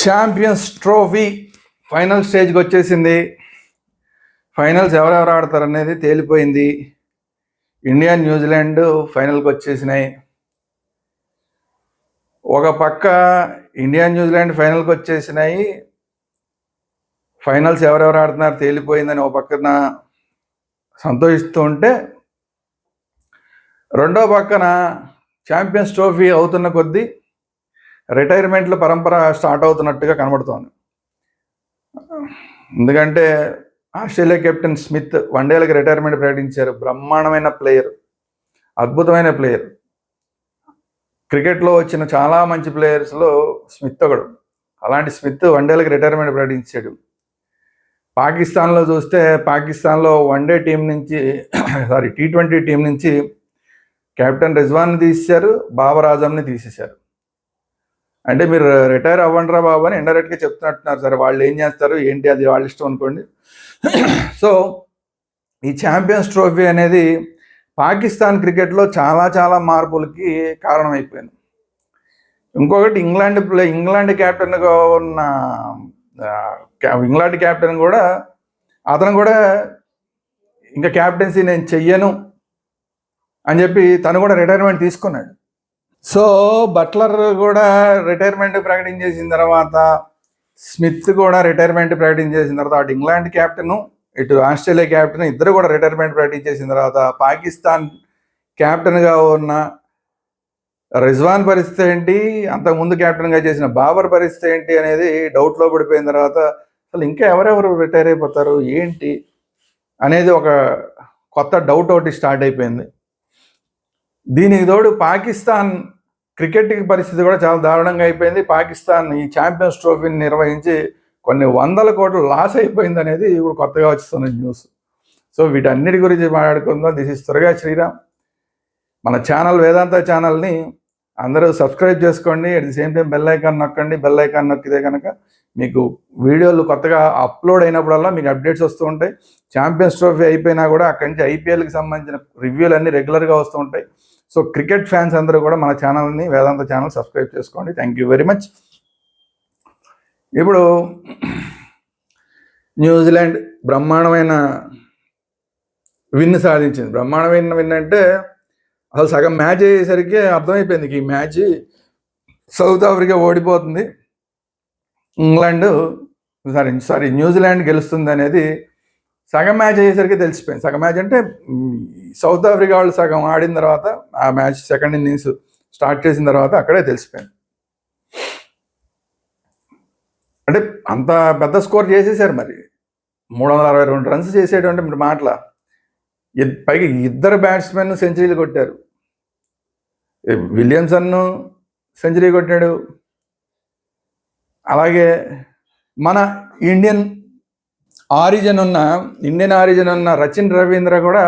Champions trophy final స్టేజ్కి వచ్చేసింది. Finals ఎవరెవరు ఆడతారు అనేది తేలిపోయింది. ఇండియా న్యూజిలాండ్ ఫైనల్కి వచ్చేసినాయి. ఒక పక్క ఇండియా న్యూజిలాండ్ ఫైనల్కి వచ్చేసినాయి. ఫైనల్స్ ఎవరెవరు ఆడుతున్నారు తేలిపోయిందని ఒక పక్కన సంతోషిస్తూ ఉంటే రెండో పక్కన ఛాంపియన్స్ ట్రోఫీ అవుతున్న కొద్దీ రిటైర్మెంట్ల పరంపర స్టార్ట్ అవుతున్నట్టుగా కనబడుతోంది. ఎందుకంటే ఆస్ట్రేలియా కెప్టెన్ స్మిత్ వన్డేలకు రిటైర్మెంట్ ప్రకటించారు. బ్రహ్మాండమైన ప్లేయర్. అద్భుతమైన ప్లేయర్. క్రికెట్లో వచ్చిన చాలా మంచి ప్లేయర్స్లో స్మిత్ ఒకడు. అలాంటి స్మిత్ వన్డేలకు రిటైర్మెంట్ ప్రకటించాడు. పాకిస్తాన్లో చూస్తే పాకిస్తాన్లో వన్డే టీం నుంచి సారీ టీ ట్వంటీ టీం నుంచి కెప్టెన్ రిజ్వాన్ని తీసేశారు బాబర్ ఆజంని తీసేశారు. అంటే మీరు రిటైర్ అవ్వండిరా బాబు అని ఇండైరెక్ట్గా చెప్తున్నట్టున్నారు సరే. వాళ్ళు ఏం చేస్తారు? ఏంటి? అది వాళ్ళ ఇష్టం అనుకోండి. సో ఈ ఛాంపియన్స్ ట్రోఫీ అనేది పాకిస్తాన్ క్రికెట్లో చాలా చాలా మార్పులకి కారణమైపోయింది. ఇంకొకటి ఇంగ్లాండ్ ప్లే ఇంగ్లాండ్ కెప్టెన్గా ఉన్న ఇంగ్లాండ్ కెప్టెన్ కూడా అతను కూడా ఇంకా క్యాప్టెన్సీ నేను చెయ్యను అని చెప్పి తను కూడా రిటైర్మెంట్ తీసుకున్నాడు. సో బట్లర్ కూడా రిటైర్మెంట్ ప్రకటించేసిన తర్వాత స్మిత్ కూడా రిటైర్మెంట్ ప్రకటించేసిన తర్వాత అటు ఇంగ్లాండ్ కెప్టెన్ ఇటు ఆస్ట్రేలియా కెప్టెన్ ఇద్దరు కూడా రిటైర్మెంట్ ప్రకటించేసిన తర్వాత పాకిస్తాన్ కెప్టెన్గా ఉన్న రిజ్వాన్ పరిస్థితి ఏంటి? అంతకుముందు క్యాప్టెన్గా చేసిన బాబర్ పరిస్థితి ఏంటి అనేది డౌట్లో పడిపోయిన తర్వాత అసలు ఇంకా ఎవరెవరు రిటైర్ అయిపోతారు? ఏంటి? అనేది ఒక కొత్త డౌట్ ఒకటి స్టార్ట్ అయిపోయింది. దీనికి తోడు పాకిస్తాన్ క్రికెట్ పరిస్థితి కూడా చాలా దారుణంగా అయిపోయింది. పాకిస్తాన్ ఈ ఛాంపియన్స్ ట్రోఫీని నిర్వహించి కొన్ని వందల కోట్లు లాస్ అయిపోయింది అనేది ఇప్పుడు కొత్తగా వస్తున్న న్యూస్ సో వీటన్నిటి గురించి మాట్లాడుకుందాం. దిస్ ఇస్ త్వరగా శ్రీరామ్. మన ఛానల్ వేదాంత ఛానల్ని అందరూ సబ్స్క్రైబ్ చేసుకోండి. At the same time bell icon నొక్కండి. బెల్ ఐకాన్ నొక్కితే కనుక మీకు వీడియోలు కొత్తగా అప్లోడ్ అయినప్పుడల్లా మీకు అప్డేట్స్ వస్తూ ఉంటాయి. ఛాంపియన్స్ ట్రోఫీ అయిపోయినా కూడా అక్కడి నుంచి ఐపీఎల్కి సంబంధించిన రివ్యూలు అన్నీ రెగ్యులర్గా వస్తూ ఉంటాయి. సో క్రికెట్ ఫ్యాన్స్ అందరూ కూడా మన ఛానల్ని వేదాంత ఛానల్ సబ్స్క్రైబ్ చేసుకోండి. థ్యాంక్ యూ వెరీ మచ్ ఇప్పుడు న్యూజిలాండ్ బ్రహ్మాండమైన విన్ సాధించింది. బ్రహ్మాండమైన విన్ అంటే అసలు సగం మ్యాచ్ అయ్యేసరికి అర్థమైపోయింది ఈ మ్యాచ్. సౌత్ ఆఫ్రికా ఓడిపోతుంది. England sorry sorry New Zealand గెలుస్తుంది అనేది సగం మ్యాచ్ అయ్యేసరికి తెలిసిపోయింది. సగం మ్యాచ్ అంటే సౌత్ ఆఫ్రికా వాళ్ళు సగం ఆడిన తర్వాత ఆ మ్యాచ్ సెకండ్ ఇన్నింగ్స్ స్టార్ట్ చేసిన తర్వాత అక్కడే తెలిసిపోయింది. అంటే అంత పెద్ద స్కోర్ చేసేసారు మరి. మూడు వందల అరవై రెండు రన్స్ చేసేటువంటి మీరు మాటల. పైగా ఇద్దరు బ్యాట్స్మెన్ సెంచరీలు కొట్టారు. విలియమ్సన్ను విలియమ్సన్ సెంచరీ కొట్టాడు. అలాగే మన ఇండియన్ ఆరిజిన్ ఉన్న ఇండియన్ ఆరిజిన్ ఉన్న రచిన్ రవీంద్ర కూడా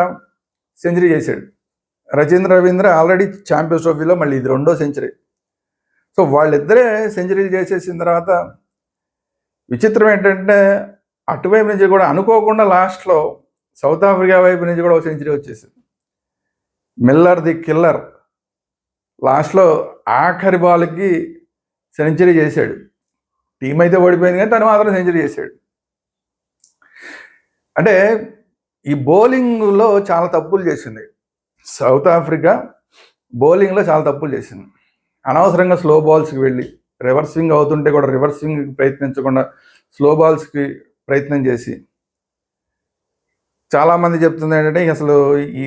సెంచరీ చేశాడు. రచిన్ రవీంద్ర ఆల్రెడీ ఛాంపియన్స్ ట్రోఫీలో మళ్ళీ ఇది రెండో సెంచరీ. సో వాళ్ళిద్దరే సెంచరీలు చేసేసిన తర్వాత విచిత్రం ఏంటంటే అటువైపు నుంచి కూడా అనుకోకుండా లాస్ట్లో సౌత్ ఆఫ్రికా వైపు నుంచి కూడా ఒక సెంచరీ వచ్చేసింది. మిల్లర్ ది కిల్లర్ లాస్ట్లో ఆఖరి బాల్కి సెంచరీ చేశాడు. టీం అయితే ఓడిపోయింది కానీ తను మాత్రం సెంచరీ చేశాడు. అంటే ఈ బౌలింగ్లో చాలా తప్పులు చేసింది. సౌత్ ఆఫ్రికా బౌలింగ్లో చాలా తప్పులు చేసింది. అనవసరంగా స్లో బాల్స్కి వెళ్ళి రివర్స్ స్వింగ్ అవుతుంటే కూడా రివర్స్ స్వింగ్ ప్రయత్నించకుండా స్లో బాల్స్కి ప్రయత్నం చేసి. చాలా మంది చెప్తుంది ఏంటంటే అసలు ఈ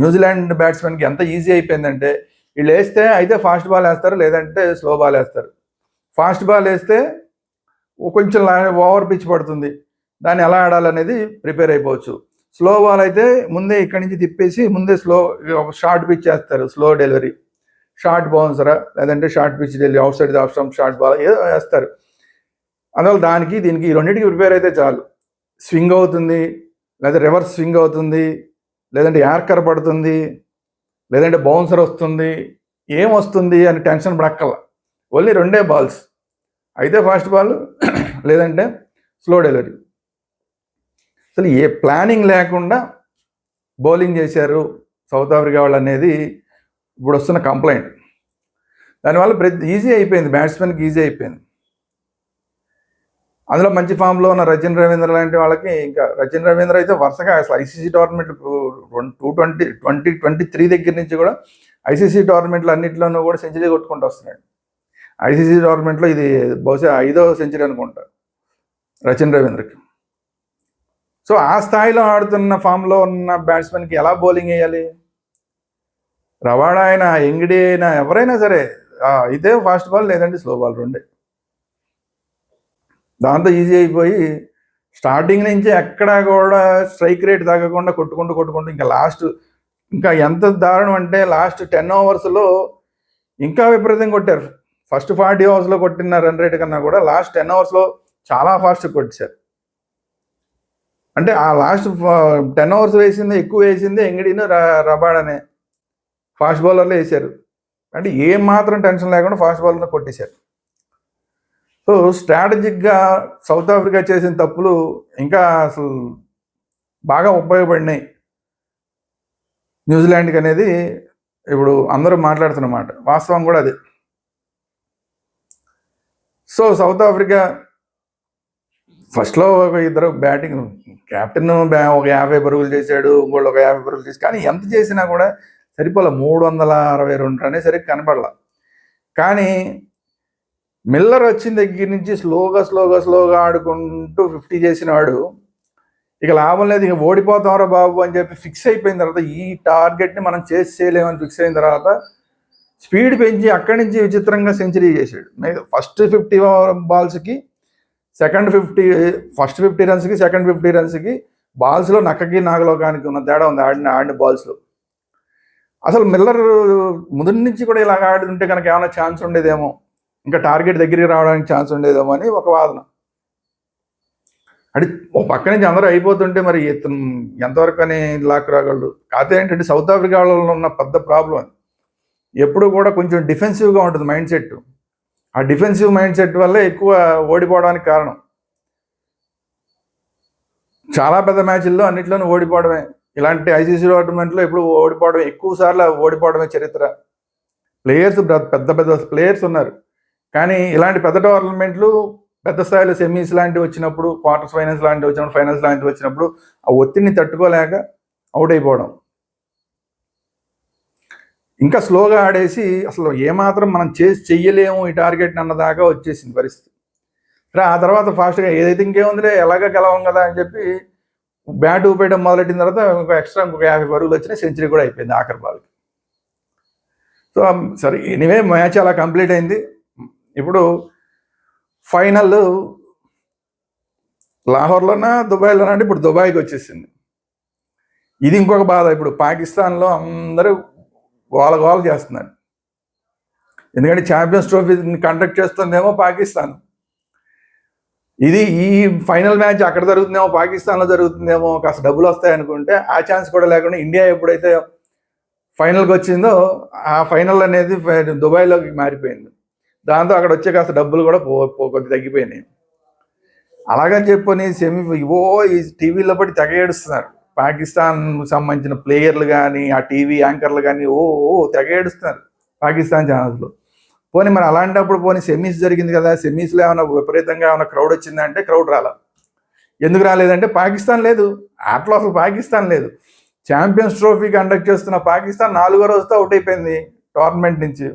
న్యూజిలాండ్ బ్యాట్స్మెన్కి ఎంత ఈజీ అయిపోయిందంటే వీళ్ళు వేస్తే అయితే ఫాస్ట్ బాల్ వేస్తారు లేదంటే స్లో బాల్ వేస్తారు. ఫాస్ట్ బాల్ వేస్తే కొంచెం ఓవర్ పిచ్ పడుతుంది. దాన్ని ఎలా ఆడాలనేది ప్రిపేర్ అయిపోవచ్చు. స్లో బాల్ అయితే ముందే ఇక్కడి నుంచి తిప్పేసి ముందే స్లో షార్ట్ పిచ్ చేస్తారు స్లో డెలివరీ. షార్ట్ బౌన్సరా లేదంటే short pitch delivery outside off stump short ball ఏదో వేస్తారు. అందువల్ల దానికి దీనికి ఈ రెండింటికి ప్రిపేర్ అయితే చాలు. స్వింగ్ అవుతుంది లేదా రివర్స్ స్వింగ్ అవుతుంది లేదంటే యార్కర్ పడుతుంది లేదంటే బౌన్సర్ వస్తుంది ఏం వస్తుంది అని టెన్షన్ పడక్కల. ఓన్లీ రెండే బాల్స్. అయితే ఫాస్ట్ బాల్ లేదంటే స్లో డెలివరీ. అసలు ఏ ప్లానింగ్ లేకుండా బౌలింగ్ చేశారు సౌత్ ఆఫ్రికా వాళ్ళు అనేది ఇప్పుడు వస్తున్న కంప్లైంట్. దానివల్ల ప్రతి ఈజీ అయిపోయింది బ్యాట్స్మెన్కి ఈజీ అయిపోయింది. అందులో మంచి ఫామ్లో ఉన్న రజన్ రవీంద్ర లాంటి వాళ్ళకి ఇంకా రజన్ రవీంద్ర అయితే వరుసగా అసలు ICC tournament two twenty twenty twenty three దగ్గర నుంచి కూడా ఐసీసీ టోర్నమెంట్లు అన్నింటిలోనూ కూడా సెంచరీ కొట్టుకుంటూ వస్తున్నాడు. ఐసీసీ టోర్నమెంట్లో ఇది బహుశా ఐదో సెంచరీ అనుకుంటా రచన్ రవీంద్రకి. సో ఆ స్థాయిలో ఆడుతున్న ఫామ్లో ఉన్న బ్యాట్స్మెన్కి ఎలా బౌలింగ్ వేయాలి? రవాడా అయినా ఎంగిడి అయినా ఎవరైనా సరే ఇదే ఫాస్ట్ బాల్ లేదంటే స్లో బాల్ రెండే. దాంతో ఈజీ అయిపోయి స్టార్టింగ్ నుంచి ఎక్కడా కూడా స్ట్రైక్ రేట్ తగ్గకుండా కొట్టుకుంటూ కొట్టుకుంటూ ఇంకా లాస్ట్ ఇంకా ఎంత దారుణం అంటే లాస్ట్ టెన్ ఓవర్స్లో ఇంకా విపరీతం కొట్టారు. ఫస్ట్ ఫార్టీ ఓవర్స్లో కొట్టిన రన్ రేట్ కన్నా కూడా లాస్ట్ టెన్ అవర్స్లో చాలా ఫాస్ట్ కొట్టారు అంటే ఆ లాస్ట్ టెన్ అవర్స్ వేసింది ఎక్కువ వేసింది ఎంగిడిను రబాడనే. ఫాస్ట్ బౌలర్లో వేశారు. అంటే ఏం మాత్రం టెన్షన్ లేకుండా ఫాస్ట్ బౌలర్లో కొట్టేశారు. సో స్ట్రాటజిక్గా సౌత్ ఆఫ్రికా చేసిన తప్పులు ఇంకా అసలు బాగా ఉపయోగపడినాయి. న్యూజిలాండ్కి అనేది ఇప్పుడు అందరూ మాట్లాడుతున్నమాట వాస్తవం కూడా అదే. సో సౌత్ ఆఫ్రికా ఫస్ట్లో ఒక ఇద్దరు బ్యాటింగ్ క్యాప్టెన్ బ్యా ఒక యాభై పరుగులు చేశాడు ఇంకోళ్ళు ఒక యాభై పరుగులు చేసి కానీ ఎంత చేసినా కూడా సరిపోలే మూడు వందల అరవై రెండు అనే సరిగ్గా కనపడలా. కానీ మిల్లర్ వచ్చిన దగ్గర నుంచి స్లోగా స్లోగా స్లోగా ఆడుకుంటూ ఫిఫ్టీ చేసినవాడు ఇక లాభం లేదు ఇక ఓడిపోతాంరా బాబు అని చెప్పి ఫిక్స్ అయిపోయిన తర్వాత ఈ టార్గెట్ని మనం చేసి చేయలేమని ఫిక్స్ అయిన తర్వాత స్పీడ్ పెంచి అక్కడి నుంచి విచిత్రంగా సెంచరీ చేశాడు. ఫస్ట్ ఫిఫ్టీ బాల్స్కి సెకండ్ ఫిఫ్టీ ఫస్ట్ ఫిఫ్టీ రన్స్కి సెకండ్ ఫిఫ్టీ రన్స్కి బాల్స్లో నక్కకి నాగలోకానికి ఉన్న తేడా ఉంది ఆడిన ఆడిన బాల్స్లో. అసలు మిల్లర్ ముందు నుంచి కూడా ఇలాగ ఆడుతుంటే కనుక ఏమైనా ఛాన్స్ ఉండేదేమో? ఇంకా టార్గెట్ దగ్గరికి రావడానికి ఛాన్స్ ఉండేదేమో అని ఒక వాదన. అది ఓ పక్క నుంచి అందరూ అయిపోతుంటే మరి ఎంతవరకు అని లాక్ రాగలడు? కాకపోతే ఏంటంటే సౌత్ ఆఫ్రికా వాళ్ళలో ఉన్న పెద్ద ప్రాబ్లం అది. ఎప్పుడు కూడా కొంచెం డిఫెన్సివ్గా ఉంటుంది మైండ్ సెట్ ఆ డిఫెన్సివ్ మైండ్ సెట్ వల్లే ఎక్కువ ఓడిపోవడానికి కారణం. చాలా పెద్ద మ్యాచ్ల్లో అన్నింటిలోనూ ఓడిపోవడమే. ఇలాంటి ఐసీసీ టోర్నమెంట్లో ఎప్పుడు ఓడిపోవడం ఎక్కువ సార్లు ఓడిపోవడమే చరిత్ర. ప్లేయర్స్ పెద్ద పెద్ద ప్లేయర్స్ ఉన్నారు. కానీ ఇలాంటి పెద్ద టోర్నమెంట్లు పెద్ద స్థాయిలో సెమీస్ లాంటివి వచ్చినప్పుడు క్వార్టర్స్ ఫైనల్స్ లాంటివి వచ్చినప్పుడు ఫైనల్స్ లాంటివి వచ్చినప్పుడు ఆ ఒత్తిడిని తట్టుకోలేక అవుట్ అయిపోవడం. ఇంకా స్లోగా ఆడేసి అసలు ఏమాత్రం మనం చేసి చెయ్యలేము ఈ టార్గెట్ అన్నదాకా వచ్చేసింది పరిస్థితి. సరే ఆ తర్వాత ఫాస్ట్గా ఏదైతే ఇంకేముందిలే ఎలాగ గెలవం కదా అని చెప్పి బ్యాట్ ఊపేయడం మొదలెట్టిన తర్వాత ఇంకొక ఎక్స్ట్రా ఇంకొక యాభై పరుగులు వచ్చినా సెంచరీ కూడా అయిపోయింది ఆఖరి బాల్కి. సో సరే ఎనీవే మ్యాచ్ అలా కంప్లీట్ అయింది. ఇప్పుడు ఫైనల్ లాహోర్లోనా దుబాయ్లోనా అంటే ఇప్పుడు దుబాయ్కి వచ్చేసింది. ఇది ఇంకొక బాధ. ఇప్పుడు పాకిస్తాన్లో అందరూ గోల గోల చేస్తున్నాడు. ఎందుకంటే ఛాంపియన్స్ ట్రోఫీ కండక్ట్ చేస్తుందేమో పాకిస్తాన్. ఇది ఈ ఫైనల్ మ్యాచ్ అక్కడ జరుగుతుందేమో పాకిస్తాన్లో జరుగుతుందేమో కాస్త డబ్బులు వస్తాయి అనుకుంటే ఆ ఛాన్స్ కూడా లేకుండా ఇండియా ఎప్పుడైతే ఫైనల్కి వచ్చిందో ఆ ఫైనల్ అనేది దుబాయ్లోకి మారిపోయింది. దాంతో అక్కడ వచ్చే కాస్త డబ్బులు కూడా పో కొద్ది తగ్గిపోయినాయి. అలాగని చెప్పని సెమీ ఇవో ఈ టీవీలో పడి తెగ ఏడుస్తున్నారు. పాకిస్తాన్ సంబంధించిన ప్లేయర్లు కానీ ఆ టీవీ యాంకర్లు కానీ ఓ ఓ తెగ ఏడుస్తున్నారు పాకిస్తాన్ ఛానల్స్లో. పోనీ మరి అలాంటప్పుడు పోనీ సెమీస్ జరిగింది కదా సెమీస్లో ఏమైనా విపరీతంగా ఏమైనా క్రౌడ్ వచ్చిందంటే క్రౌడ్ రాలా. ఎందుకు రాలేదంటే పాకిస్తాన్ లేదు. ఆటలో అసలు పాకిస్తాన్ లేదు. ఛాంపియన్స్ ట్రోఫీ కండక్ట్ చేస్తున్న పాకిస్తాన్ నాలుగో రోజుతో అవుట్ అయిపోయింది టోర్నమెంట్ నుంచి.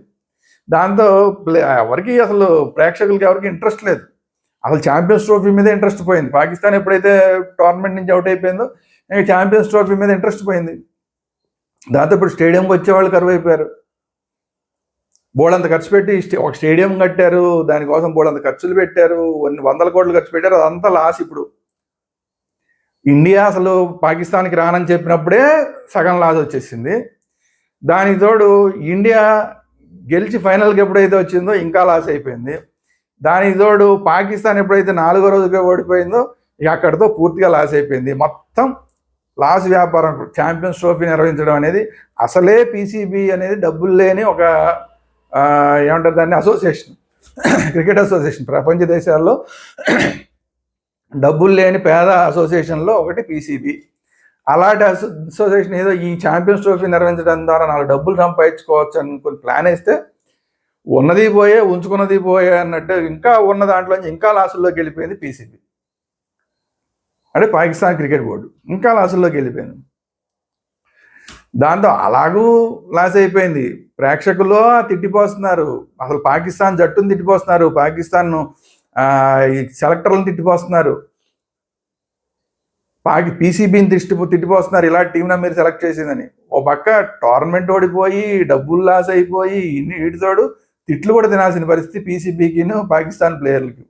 దాంతో ప్లే ఎవరికి అసలు ప్రేక్షకులకి ఎవరికి ఇంట్రెస్ట్ లేదు. అసలు ఛాంపియన్స్ ట్రోఫీ మీద ఇంట్రెస్ట్ పోయింది. పాకిస్తాన్ ఎప్పుడైతే టోర్నమెంట్ నుంచి అవుట్ అయిపోయిందో ఛాంపియన్స్ ట్రోఫీ మీద ఇంట్రెస్ట్ పోయింది. దాంతో ఇప్పుడు స్టేడియంకి వచ్చే వాళ్ళు కరువు అయిపోయారు బోడంత ఖర్చు పెట్టి ఒక స్టేడియం కట్టారు దానికోసం బోడంత ఖర్చులు పెట్టారు వందల కోట్లు ఖర్చు పెట్టారు అదంతా లాస్ ఇప్పుడు. ఇండియా అసలు పాకిస్తాన్కి రానని చెప్పినప్పుడే సగం లాస్ వచ్చేసింది. దానికి తోడు ఇండియా గెలిచి ఫైనల్కి ఎప్పుడైతే వచ్చిందో ఇంకా లాస్ అయిపోయింది. దానికి తోడు పాకిస్తాన్ ఎప్పుడైతే నాలుగో రోజుగా ఓడిపోయిందో ఇక అక్కడితో పూర్తిగా లాస్ అయిపోయింది. మొత్తం లాస్ వ్యాపారం ఛాంపియన్స్ ట్రోఫీ నిర్వహించడం అనేది అసలే పీసీబీ అనేది డబ్బులు లేని ఒక ఏమంటారు దాన్ని అసోసియేషన్ క్రికెట్ అసోసియేషన్ ప్రపంచ దేశాల్లో డబ్బులు లేని పేద అసోసియేషన్లో ఒకటి పీసీబీ. అలాంటి అసో అసోసియేషన్ ఏదో ఈ ఛాంపియన్స్ ట్రోఫీ నిర్వహించడం ద్వారా నాలుగు డబ్బులు సంపాదించుకోవచ్చు అనుకుని ప్లాన్ వేస్తే ఉన్నది పోయే ఉంచుకున్నది పోయే అన్నట్టు ఇంకా ఉన్న దాంట్లో ఇంకా లాసుల్లోకి వెళ్ళిపోయింది పీసీబీ. అంటే పాకిస్తాన్ క్రికెట్ బోర్డు. ఇంకా లాసుల్లోకి వెళ్ళిపోయింది. దాంతో అలాగూ లాస్ అయిపోయింది. ప్రేక్షకుల్లో తిట్టిపోస్తున్నారు. అసలు పాకిస్తాన్ జట్టును తిట్టిపోస్తున్నారు. పాకిస్తాన్ ఈ సెలెక్టర్లను తిట్టిపోస్తున్నారు. పాకి పీసీబీని తిట్టి తిట్టిపోస్తున్నారు. ఇలా టీంనా మీరు సెలెక్ట్ చేసిందని. ఓ పక్క టోర్నమెంట్ ఓడిపోయి డబ్బులు లాస్ అయిపోయి ఇన్ని వీటితోడు తిట్లు కూడా తినాల్సిన పరిస్థితి పీసీబీకిను పాకిస్తాన్ ప్లేయర్లకి.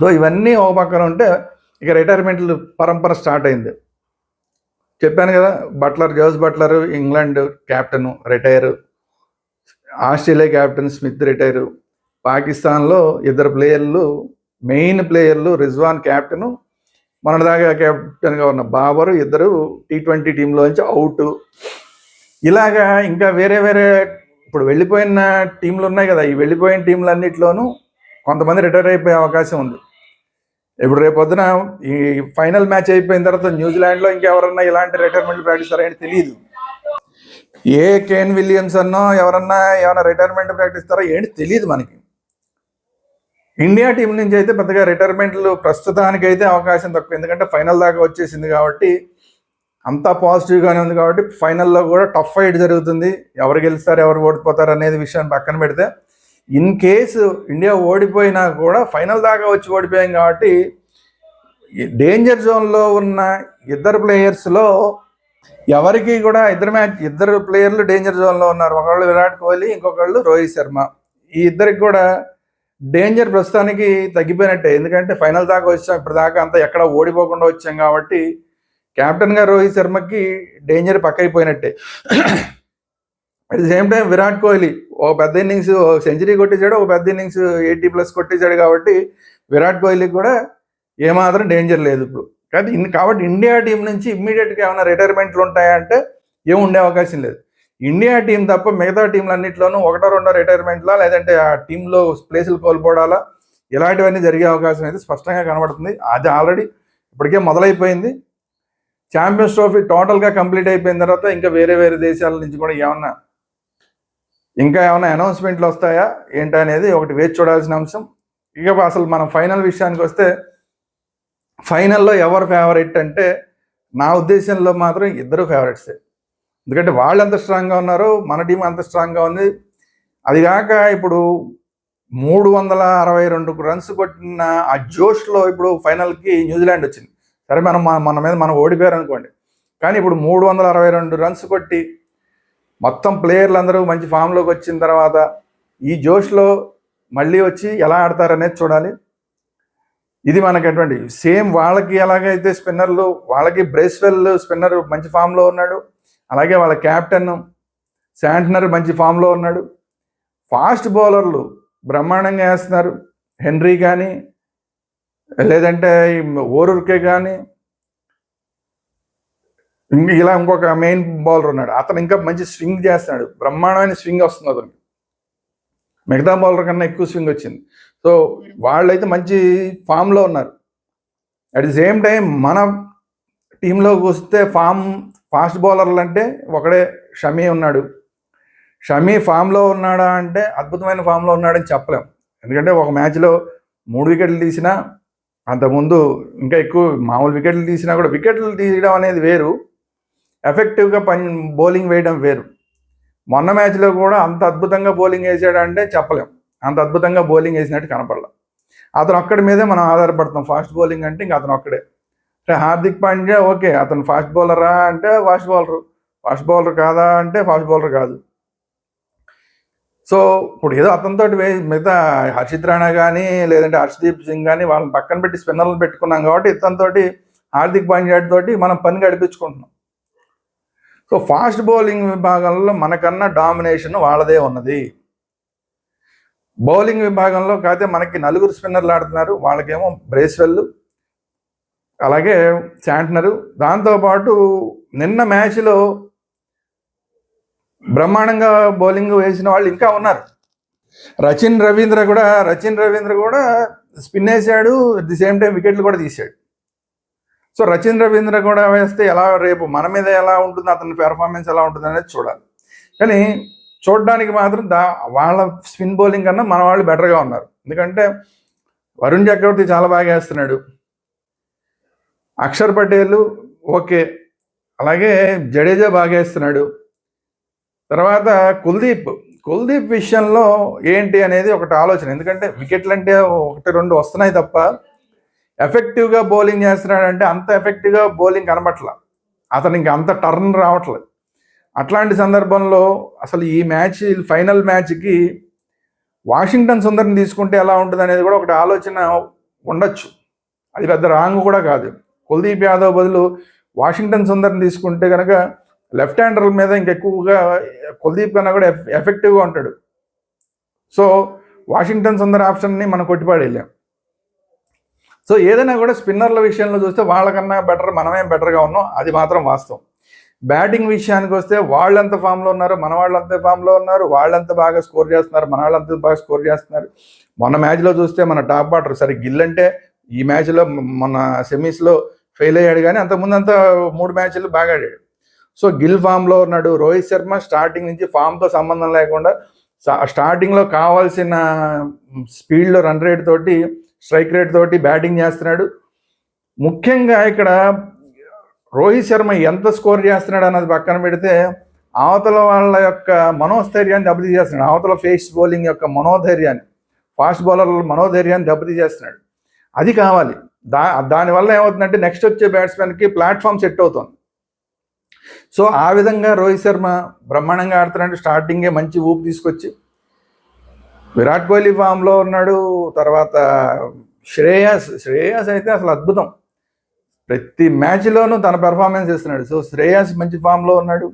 సో ఇవన్నీ ఓ పక్కన ఉంటే ఇక రిటైర్మెంట్లు పరంపర స్టార్ట్ అయింది. చెప్పాను కదా Buttler Jos Buttler England captain retire Australia captain Smith retire పాకిస్తాన్లో ఇద్దరు ప్లేయర్లు మెయిన్ ప్లేయర్లు రిజ్వాన్ కెప్టెన్ మొన్నటిదాకా కెప్టెన్గా ఉన్న బాబరు ఇద్దరు టీ ట్వంటీ టీంలోంచి అవుట్ ఇలాగా ఇంకా వేరే వేరే ఇప్పుడు వెళ్ళిపోయిన టీంలు ఉన్నాయి కదా ఈ వెళ్ళిపోయిన టీంలన్నింటిలోనూ కొంతమంది రిటైర్ అయిపోయే అవకాశం ఉంది. ఇప్పుడు రేపు పొద్దున ఈ ఫైనల్ మ్యాచ్ అయిపోయిన తర్వాత న్యూజిలాండ్లో ఇంకెవరన్నా ఇలాంటి రిటైర్మెంట్ ప్రకటిస్తారని తెలియదు ఏ కేన్ విలియమ్స్ అన్నో ఎవరన్నా ఏమైనా రిటైర్మెంట్ ప్రకటిస్తారో ఏంటి తెలియదు మనకి. ఇండియా టీం నుంచి అయితే పెద్దగా రిటైర్మెంట్లు ప్రస్తుతానికి అయితే అవకాశం తక్కువ. ఎందుకంటే ఫైనల్ దాకా వచ్చేసింది కాబట్టి అంతా పాజిటివ్గానే ఉంది కాబట్టి ఫైనల్లో కూడా టఫ్ ఫైట్ జరుగుతుంది. ఎవరు గెలుస్తారు ఎవరు ఓడిపోతారు అనేది విషయాన్ని పక్కన పెడితే ఇన్ కేసు ఇండియా ఓడిపోయినా కూడా ఫైనల్ దాకా వచ్చి ఓడిపోయాం కాబట్టి డేంజర్ జోన్లో ఉన్న ఇద్దరు ప్లేయర్స్లో ఎవరికి కూడా ఇద్దరు మ్యాచ్ ఇద్దరు ప్లేయర్లు డేంజర్ జోన్లో ఉన్నారు. ఒకళ్ళు విరాట్ కోహ్లీ ఇంకొకళ్ళు రోహిత్ శర్మ. ఈ ఇద్దరికి కూడా డేంజర్ ప్రస్తుతానికి తగ్గిపోయినట్టే. ఎందుకంటే ఫైనల్ దాకా వచ్చాం ఇప్పుడు దాకా అంతా ఎక్కడ ఓడిపోకుండా వచ్చాం కాబట్టి కెప్టెన్గా రోహిత్ శర్మకి danger పక్కైపోయినట్టే. At the same time Virat Kohli ఓ పెద్ద ఇన్నింగ్స్ సెంచరీ కొట్టేశాడు ఒక పెద్ద ఇన్నింగ్స్ ఎయిటీ ప్లస్ కొట్టేశాడు కాబట్టి విరాట్ కోహ్లీకి కూడా ఏమాత్రం డేంజర్ లేదు ఇప్పుడు. కానీ కాబట్టి ఇండియా టీం నుంచి ఇమ్మీడియట్గా ఏమైనా రిటైర్మెంట్లు ఉంటాయంటే ఏమి ఉండే అవకాశం లేదు. ఇండియా టీం తప్ప మిగతా టీంలన్నింటిలోనూ ఒకటో రెండో రిటైర్మెంట్లా లేదంటే ఆ టీంలో ప్లేసులు కోల్పోవడాలా ఇలాంటివన్నీ జరిగే అవకాశం అయితే స్పష్టంగా కనబడుతుంది. అది ఆల్రెడీ ఇప్పటికే మొదలైపోయింది. ఛాంపియన్స్ ట్రోఫీ టోటల్గా కంప్లీట్ అయిపోయిన తర్వాత ఇంకా వేరే వేరే దేశాల నుంచి కూడా ఏమన్నా ఇంకా ఏమైనా అనౌన్స్మెంట్లు వస్తాయా? ఏంటనేది ఒకటి వేచి చూడాల్సిన అంశం. ఇక అసలు మనం ఫైనల్ విషయానికి వస్తే ఫైనల్లో ఎవరు ఫేవరెట్ అంటే నా ఉద్దేశంలో మాత్రం ఇద్దరు ఫేవరెట్సే ఎందుకంటే వాళ్ళు ఎంత స్ట్రాంగ్గా ఉన్నారో మన టీం అంత స్ట్రాంగ్గా ఉంది. అది కాక ఇప్పుడు మూడు వందల అరవై రెండు రన్స్ కొట్టిన ఆ జోష్లో ఇప్పుడు ఫైనల్కి న్యూజిలాండ్ వచ్చింది. సరే మనం మన మీద మనం ఓడిపోయారు అనుకోండి కానీ ఇప్పుడు మూడు వందల అరవై రెండు రన్స్ కొట్టి మొత్తం ప్లేయర్లు అందరూ మంచి ఫామ్లోకి వచ్చిన తర్వాత ఈ జోష్లో మళ్ళీ వచ్చి ఎలా ఆడతారనేది చూడాలి. ఇది మనకి అటువంటి సేమ్ వాళ్ళకి ఎలాగైతే స్పిన్నర్లు వాళ్ళకి బ్రేస్వెల్ స్పిన్నర్ మంచి ఫామ్లో ఉన్నాడు. అలాగే వాళ్ళ క్యాప్టెన్ శాంటనర్ మంచి ఫామ్లో ఉన్నాడు. ఫాస్ట్ బౌలర్లు బ్రహ్మాండంగా వేస్తున్నారు. హెన్రీ కానీ లేదంటే ఓరూర్కే కానీ ఇలా ఇంకొక మెయిన్ బౌలర్ ఉన్నాడు. అతను ఇంకా మంచి స్వింగ్ చేస్తున్నాడు. బ్రహ్మాండమైన స్వింగ్ వస్తుంది అతనికి. మిగతా బౌలర్ కన్నా ఎక్కువ స్వింగ్ వచ్చింది. సో వాళ్ళైతే మంచి ఫామ్లో ఉన్నారు. అట్ ది సేమ్ టైం మన టీంలోకి వస్తే ఫామ్ ఫాస్ట్ బౌలర్లు అంటే ఒకడే షమీ ఉన్నాడు. షమీ ఫామ్లో ఉన్నాడా అంటే అద్భుతమైన ఫామ్లో ఉన్నాడని చెప్పలేం. ఎందుకంటే ఒక మ్యాచ్లో మూడు వికెట్లు తీసినా అంతకుముందు ఇంకా ఎక్కువ మామూలు వికెట్లు తీసినా కూడా వికెట్లు తీయడం అనేది వేరు. ఎఫెక్టివ్గా పని బౌలింగ్ వేయడం వేరు. మొన్న మ్యాచ్లో కూడా అంత అద్భుతంగా బౌలింగ్ వేసాడంటే చెప్పలేం. అంత అద్భుతంగా బౌలింగ్ వేసినట్టు కనపడలే. అతను ఒక్కడి మీదే మనం ఆధారపడతాం. ఫాస్ట్ బౌలింగ్ అంటే ఇంక అతను ఒక్కడే. అంటే హార్దిక్ పాండ్యా ఓకే అతను ఫాస్ట్ బౌలరా అంటే ఫాస్ట్ బౌలర్. ఫాస్ట్ బౌలర్ కాదా అంటే ఫాస్ట్ బౌలర్ కాదు. సో ఇప్పుడు ఏదో అతనితో మిగతా హర్షిత్ రాణా కానీ లేదంటే హర్షదీప్ సింగ్ కానీ వాళ్ళని పక్కన పెట్టి స్పిన్నర్లు పెట్టుకున్నాం కాబట్టి ఇతనితోటి హార్దిక్ పాండ్యా తోటి మనం పని గడిపించుకుంటున్నాం. సో ఫాస్ట్ బౌలింగ్ విభాగంలో మనకన్నా డామినేషన్ వాళ్ళదే ఉన్నది. బౌలింగ్ విభాగంలో కాకపోతే మనకి నలుగురు స్పిన్నర్లు ఆడుతున్నారు వాళ్ళకేమో బ్రేస్వెల్ అలాగే శాంట్నరు. దాంతోపాటు నిన్న మ్యాచ్లో బ్రహ్మాండంగా బౌలింగ్ వేసిన వాళ్ళు ఇంకా ఉన్నారు. రచిన్ రవీంద్ర కూడా రచిన్ రవీంద్ర కూడా స్పిన్ వేసాడు అట్ ది సేమ్ టైం వికెట్లు కూడా తీసాడు సో రచిన్ రవీంద్ర కూడా వేస్తే ఎలా రేపు మన మీద ఎలా ఉంటుంది అతని పెర్ఫార్మెన్స్ ఎలా ఉంటుంది అనేది చూడాలి. కానీ చూడడానికి మాత్రం దా వాళ్ళ స్పిన్ బౌలింగ్ కన్నా మన వాళ్ళు బెటర్గా ఉన్నారు. ఎందుకంటే వరుణ్ చక్రవర్తి చాలా బాగా వేస్తున్నాడు. అక్షర్ పటేల్ ఓకే. అలాగే జడేజా బాగా వేస్తున్నాడు. తర్వాత కుల్దీప్. కుల్దీప్ విషయంలో ఏంటి అనేది ఒకటి ఆలోచన. ఎందుకంటే వికెట్లు అంటే ఒకటి రెండు వస్తున్నాయి తప్ప ఎఫెక్టివ్గా బౌలింగ్ చేస్తున్నాడంటే అంత ఎఫెక్టివ్గా బౌలింగ్ కనబట్ల. అతనికి అంత టర్న్ రావట్లేదు. అట్లాంటి సందర్భంలో అసలు ఈ మ్యాచ్ ఫైనల్ మ్యాచ్కి వాషింగ్టన్ సుందర్ని తీసుకుంటే ఎలా ఉంటుంది అనేది కూడా ఒకటి ఆలోచన ఉండొచ్చు. అది పెద్ద రాంగ్ కూడా కాదు. కుల్దీప్ యాదవ్ బదులు వాషింగ్టన్ సుందర్ని తీసుకుంటే కనుక లెఫ్ట్ హ్యాండర్ల మీద ఇంకెక్కువగా కుల్దీప్ కన్నా కూడా ఎఫెక్టివ్గా ఉంటాడు. సో వాషింగ్టన్ సుందర్ ఆప్షన్ని మనం కొట్టిపాడేళ్ళాం సో ఏదైనా కూడా స్పిన్నర్ల విషయంలో చూస్తే వాళ్ళకన్నా బెటర్ మనమే బెటర్గా ఉన్నాం. అది మాత్రం వాస్తవం. బ్యాటింగ్ విషయానికి వస్తే వాళ్ళంత ఫామ్లో ఉన్నారు మన వాళ్ళంత ఫామ్లో ఉన్నారు వాళ్ళంత బాగా స్కోర్ చేస్తున్నారు మన వాళ్ళంత బాగా స్కోర్ చేస్తున్నారు. మొన్న మ్యాచ్లో చూస్తే మన టాప్ బాటర్ సరే గిల్ అంటే ఈ మ్యాచ్లో మన సెమీస్లో ఫెయిల్ అయ్యాడు కానీ అంతకుముందు అంతా మూడు మ్యాచ్లు బాగా ఆడాడు. సో గిల్ ఫామ్లో ఉన్నాడు రోహిత్ శర్మ స్టార్టింగ్ నుంచి ఫామ్తో సంబంధం లేకుండా స్టార్టింగ్లో కావాల్సిన స్పీడ్లో రన్ రేట్ తోటి స్ట్రైక్ రేట్ తోటి బ్యాటింగ్ చేస్తున్నాడు. ముఖ్యంగా ఇక్కడ రోహిత్ శర్మ ఎంత స్కోర్ చేస్తున్నాడు అన్నది పక్కన పెడితే అవతల వాళ్ళ యొక్క మనోస్థైర్యాన్ని దెబ్బతీ చేస్తున్నాడు. అవతల ఫేస్ బౌలింగ్ యొక్క మనోధైర్యాన్ని ఫాస్ట్ బౌలర్ల మనోధైర్యాన్ని దెబ్బతీ చేస్తున్నాడు అది కావాలి. దా దానివల్ల ఏమవుతుందంటే నెక్స్ట్ వచ్చే బ్యాట్స్మెన్కి ప్లాట్ఫామ్ సెట్ అవుతుంది. సో ఆ విధంగా రోహిత్ శర్మ బ్రహ్మాండంగా ఆడుతున్నాడు. స్టార్టింగే మంచి ఊపు తీసుకొచ్చి విరాట్ కోహ్లీ ఫామ్లో ఉన్నాడు తర్వాత శ్రేయస్ శ్రేయస్ అయితే అసలు అద్భుతం. ప్రతి మ్యాచ్లోనూ తన పెర్ఫార్మెన్స్ ఇస్తున్నాడు సో శ్రేయస్ మంచి ఫామ్లో ఉన్నాడు.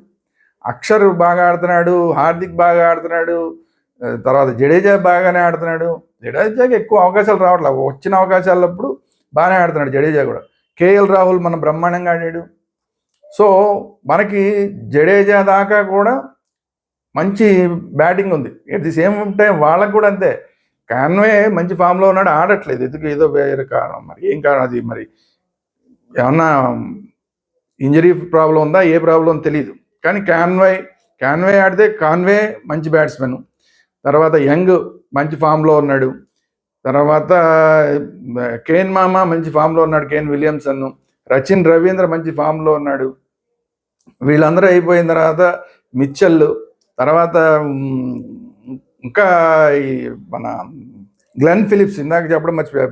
అక్షర్ బాగా ఆడుతున్నాడు హార్దిక్ బాగా ఆడుతున్నాడు తర్వాత జడేజా బాగానే ఆడుతున్నాడు. జడేజాకి ఎక్కువ అవకాశాలు రావట్లేదు వచ్చిన అవకాశాలప్పుడు బాగానే ఆడుతున్నాడు జడేజా కూడా. కేఎల్ రాహుల్ మన బ్రహ్మాండంగా ఆడాడు. సో మనకి జడేజా దాకా కూడా మంచి బ్యాటింగ్ ఉంది. ఎట్ ది సేమ్ టైం వాళ్ళకు కూడా అంతే. కాన్వే మంచి ఫామ్లో ఉన్నాడు ఆడట్లేదు. ఎందుకు ఏదో వేరే కారణం మరి? ఏం కారణం అది మరి? ఏమన్నా ఇంజరీ ప్రాబ్లం ఉందా? ఏ ప్రాబ్లం తెలియదు కానీ కాన్వే కాన్వే ఆడితే కాన్వే మంచి బ్యాట్స్మెన్ తర్వాత యంగ్ మంచి ఫామ్లో ఉన్నాడు. తర్వాత కేన్ మామ మంచి ఫామ్లో ఉన్నాడు. కేన్ విలియమ్సన్ రచిన్ రవీంద్ర మంచి ఫామ్లో ఉన్నాడు. వీళ్ళందరూ అయిపోయిన తర్వాత మిచ్చల్ తర్వాత ఇంకా ఈ మన గ్లెన్ ఫిలిప్స్ ఇందాక చెప్పడం మర్చిపోయా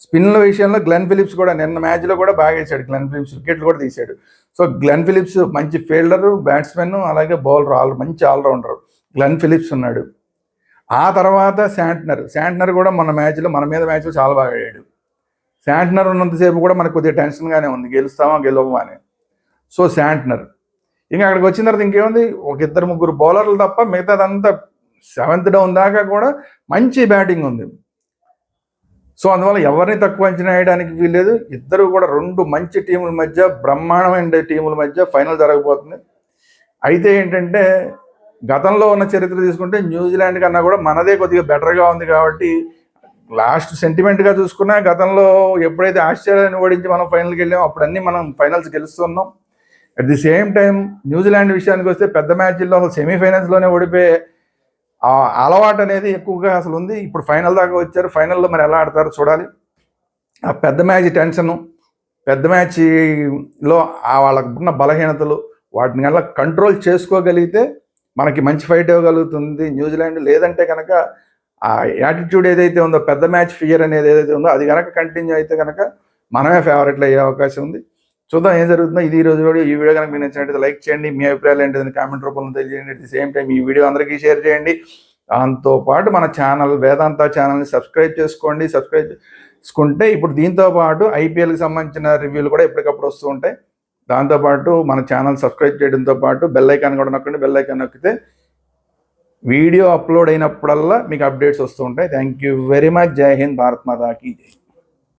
స్పిన్ల విషయంలో గ్లెన్ ఫిలిప్స్ కూడా నిన్న మ్యాచ్లో కూడా బాగా వేసాడు. గ్లెన్ ఫిలిప్స్ వికెట్లు కూడా తీశాడు. సో గ్లెన్ ఫిలిప్స్ మంచి ఫీల్డరు బ్యాట్స్మెన్ అలాగే బౌలర్ ఆల్ మంచి ఆల్రౌండర్. గ్లెన్ ఫిలిప్స్ ఉన్నాడు. ఆ తర్వాత శాంట్నర్. శాంట్నర్ కూడా మన మ్యాచ్లో మన మీద మ్యాచ్లో చాలా బాగా ఆడాడు. శాంట్నర్ ఉన్నంతసేపు కూడా మనకు కొద్దిగా టెన్షన్గానే ఉంది. గెలుస్తామా గెలవమా అని. So Santner. ఇంకా అక్కడికి వచ్చిన తర్వాత ఇంకేముంది? ఒక ఇద్దరు ముగ్గురు బౌలర్లు తప్ప మిగతాదంతా సెవెంత్ డౌన్ దాకా కూడా మంచి బ్యాటింగ్ ఉంది. సో అందువల్ల ఎవరిని తక్కువ అంచనా వేయడానికి వీల్లేదు. ఇద్దరు కూడా రెండు మంచి టీముల మధ్య బ్రహ్మాండమైన టీముల మధ్య ఫైనల్ జరగబోతుంది. అయితే ఏంటంటే గతంలో ఉన్న చరిత్ర తీసుకుంటే న్యూజిలాండ్ కన్నా కూడా మనదే కొద్దిగా బెటర్గా ఉంది కాబట్టి లాస్ట్ సెంటిమెంట్గా చూసుకున్నా గతంలో ఎప్పుడైతే ఆస్ట్రేలియాని ఓడించి మనం ఫైనల్కి వెళ్ళామో అప్పుడన్నీ మనం finals గెలుస్తున్నాం. At the same time New Zealand విషయానికి వస్తే పెద్ద మ్యాచ్ల్లో అసలు సెమీఫైనల్స్లోనే ఓడిపోయే ఆ అలవాటు అనేది ఎక్కువగా అసలు ఉంది. ఇప్పుడు ఫైనల్ దాకా వచ్చారు. ఫైనల్లో మరి ఎలా ఆడతారో చూడాలి. ఆ పెద్ద మ్యాచ్ టెన్షను పెద్ద మ్యాచ్లో వాళ్ళకు ఉన్న బలహీనతలు వాటిని కనుక కంట్రోల్ చేసుకోగలిగితే మనకి మంచి ఫైట్ ఇవ్వగలుగుతుంది. న్యూజిలాండ్ లేదంటే కనుక ఆ యాటిట్యూడ్ ఏదైతే ఉందో పెద్ద మ్యాచ్ ఫియర్ అనేది ఏదైతే ఉందో అది కనుక కంటిన్యూ అయితే కనుక మనమే ఫేవరెట్లు అయ్యే అవకాశం ఉంది. చూద్దాం ఏం జరుగుతుందో. ఇది ఈ రోజు వీడియో. ఈ వీడియో కనుక మీరు నచ్చినట్లయితే లైక్ చేయండి. మీ అభిప్రాయాలు ఏంటిదని కామెంట్ రూపంలో తెలియజేయండి. అట్ ది సేమ్ టైం ఈ వీడియో అందరికీ షేర్ చేయండి. దాంతో పాటు మన ఛానల్ వేదాంత ఛానల్ని సబ్స్క్రైబ్ చేసుకోండి. సబ్స్క్రైబ్ చేసుకుంటే ఇప్పుడు దీంతో పాటు ఐపీఎల్కి సంబంధించిన రివ్యూలు కూడా ఎప్పటికప్పుడు వస్తూ ఉంటాయి. దాంతోపాటు మన ఛానల్ సబ్స్క్రైబ్ చేయడంతో పాటు బెల్ ఐకాన్ కూడా నొక్కండి. బెల్ ఐకాన్ నొక్కితే వీడియో అప్లోడ్ అయినప్పుడల్లా మీకు అప్డేట్స్ వస్తూ ఉంటాయి. థ్యాంక్ యూ వెరీ మచ్ జై హింద్ భారత్ మాతాకి జై